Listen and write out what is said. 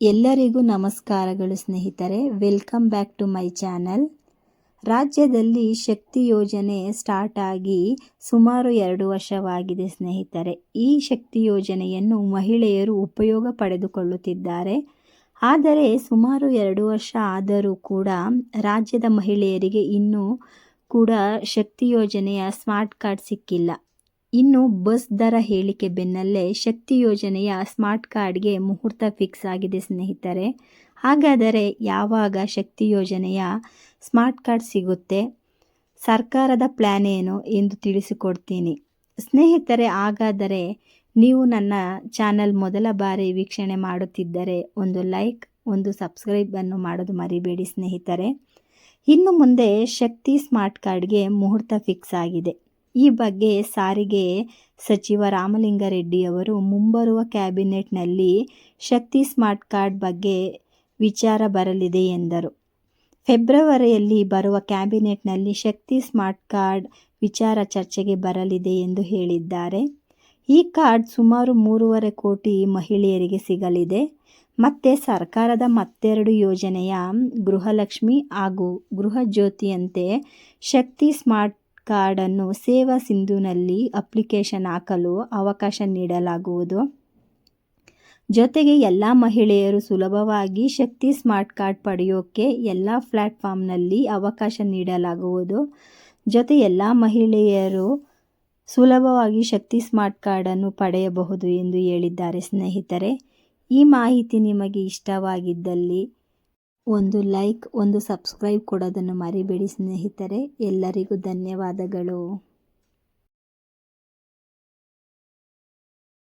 ಎಲ್ಲರಿಗೂ ನಮಸ್ಕಾರಗಳು ಸ್ನೇಹಿತರೆ. Welcome back to my channel ರಾಜ್ಯದಲ್ಲಿ ಶಕ್ತಿ ಯೋಜನೆ ಸ್ಟಾರ್ಟ್ ಆಗಿ ಸುಮಾರು ಎರಡು ವರ್ಷವಾಗಿದೆ ಸ್ನೇಹಿತರೆ. ಈ ಶಕ್ತಿ ಯೋಜನೆಯನ್ನು ಮಹಿಳೆಯರು ಉಪಯೋಗ ಪಡೆದುಕೊಳ್ಳುತ್ತಿದ್ದಾರೆ. ಆದರೆ ಸುಮಾರು ಎರಡು ವರ್ಷ ಆದರೂ ಕೂಡ ರಾಜ್ಯದ ಮಹಿಳೆಯರಿಗೆ ಇನ್ನೂ ಕೂಡ ಶಕ್ತಿ ಯೋಜನೆಯ ಸ್ಮಾರ್ಟ್ ಕಾರ್ಡ್ ಸಿಕ್ಕಿಲ್ಲ. ಇನ್ನು ಬಸ್ ದರ ಹೇಳಿಕೆ ಬೆನ್ನಲ್ಲೇ ಶಕ್ತಿ ಯೋಜನೆಯ ಸ್ಮಾರ್ಟ್ ಕಾರ್ಡ್ಗೆ ಮುಹೂರ್ತ ಫಿಕ್ಸ್ ಆಗಿದೆ ಸ್ನೇಹಿತರೆ. ಹಾಗಾದರೆ ಯಾವಾಗ ಶಕ್ತಿ ಯೋಜನೆಯ ಸ್ಮಾರ್ಟ್ ಕಾರ್ಡ್ ಸಿಗುತ್ತೆ? ಸರ್ಕಾರದ ಪ್ಲ್ಯಾನ್ ಏನು ಎಂದು ತಿಳಿಸಿಕೊಡ್ತೀನಿ. ಸ್ನೇಹಿತರೆ, ಹಾಗಾದರೆ ನೀವು ನನ್ನ ಚಾನಲ್ ಮೊದಲ ಬಾರಿ ವೀಕ್ಷಣೆ ಮಾಡುತ್ತಿದ್ದರೆ ಒಂದು ಲೈಕ್, ಒಂದು ಸಬ್ಸ್ಕ್ರೈಬನ್ನು ಮಾಡೋದು ಮರಿಬೇಡಿ ಸ್ನೇಹಿತರೆ. ಇನ್ನು ಮುಂದೆ ಶಕ್ತಿ ಸ್ಮಾರ್ಟ್ ಕಾರ್ಡ್ಗೆ ಮುಹೂರ್ತ ಫಿಕ್ಸ್ ಆಗಿದೆ. ಈ ಬಗ್ಗೆ ಸಾರಿಗೆ ಸಚಿವ ರಾಮಲಿಂಗಾರೆಡ್ಡಿ ಅವರು ಮುಂಬರುವ ಕ್ಯಾಬಿನೆಟ್ನಲ್ಲಿ ಶಕ್ತಿ ಸ್ಮಾರ್ಟ್ ಕಾರ್ಡ್ ಬಗ್ಗೆ ವಿಚಾರ ಬರಲಿದೆ ಎಂದರು. ಫೆಬ್ರವರಿಯಲ್ಲಿ ಬರುವ ಕ್ಯಾಬಿನೆಟ್ನಲ್ಲಿ ಶಕ್ತಿ ಸ್ಮಾರ್ಟ್ ಕಾರ್ಡ್ ವಿಚಾರ ಚರ್ಚೆಗೆ ಬರಲಿದೆ ಎಂದು ಹೇಳಿದ್ದಾರೆ. ಈ ಕಾರ್ಡ್ ಸುಮಾರು ಮೂರುವರೆ ಕೋಟಿ ಮಹಿಳೆಯರಿಗೆ ಸಿಗಲಿದೆ. ಮತ್ತೆ ಸರ್ಕಾರದ ಮತ್ತೆರಡು ಯೋಜನೆಯ ಗೃಹಲಕ್ಷ್ಮಿ ಹಾಗೂ ಗೃಹಜ್ಯೋತಿಯಂತೆ ಶಕ್ತಿ ಸ್ಮಾರ್ಟ್ ಕಾರ್ಡನ್ನು ಸೇವಾ ಸಿಂಧುನಲ್ಲಿ ಅಪ್ಲಿಕೇಶನ್ ಹಾಕಲು ಅವಕಾಶ ನೀಡಲಾಗುವುದು. ಜೊತೆಗೆ ಎಲ್ಲ ಮಹಿಳೆಯರು ಸುಲಭವಾಗಿ ಶಕ್ತಿ ಸ್ಮಾರ್ಟ್ ಕಾರ್ಡ್ ಪಡೆಯೋಕ್ಕೆ ಎಲ್ಲ ಪ್ಲ್ಯಾಟ್ಫಾರ್ಮ್ನಲ್ಲಿ ಅವಕಾಶ ನೀಡಲಾಗುವುದು. ಜೊತೆ ಎಲ್ಲ ಮಹಿಳೆಯರು ಸುಲಭವಾಗಿ ಶಕ್ತಿ ಸ್ಮಾರ್ಟ್ ಕಾರ್ಡನ್ನು ಪಡೆಯಬಹುದು ಎಂದು ಹೇಳಿದ್ದಾರೆ ಸ್ನೇಹಿತರೆ. ಈ ಮಾಹಿತಿ ನಿಮಗೆ ಇಷ್ಟವಾಗಿದ್ದಲ್ಲಿ ಒಂದು ಲೈಕ್ ಒಂದು ಸಬ್ಸ್ಕ್ರೈಬ್ ಕೊಡೋದನ್ನು ಮರಿಬೇಡಿ ಸ್ನೇಹಿತರೆ. ಎಲ್ಲರಿಗೂ ಧನ್ಯವಾದಗಳು.